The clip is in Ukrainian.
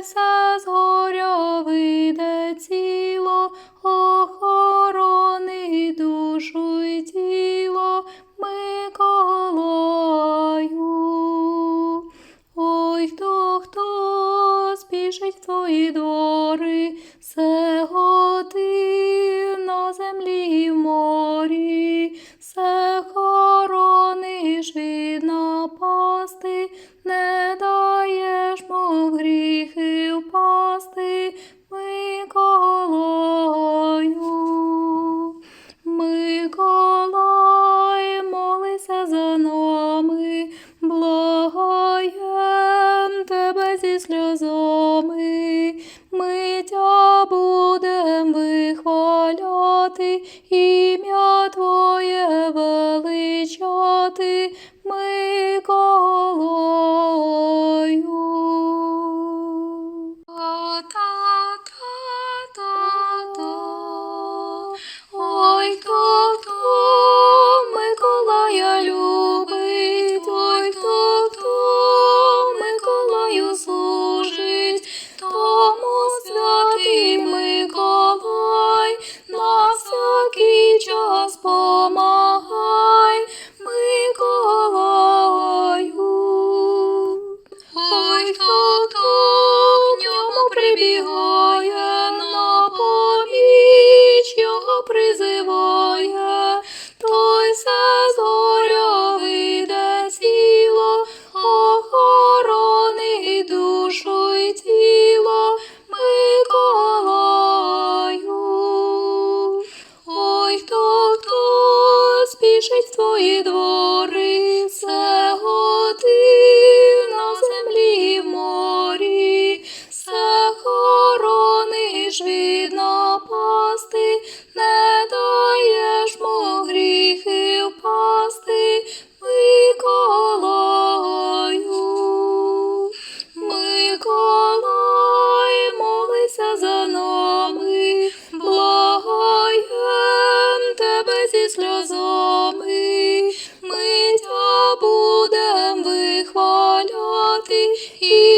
все згоря вийде ціло, охорони душу й тіло Миколаю. Ой, хто, хто спішить твої двори, ім'я Твоє величати, Миколаю. призиває, той се зоря вийде сіло, охорони душу і тіло Миколаю. Ой, хто хто спішить в твої двори, все ти на землі в морі, все хорониш від нас. প্রতিহীন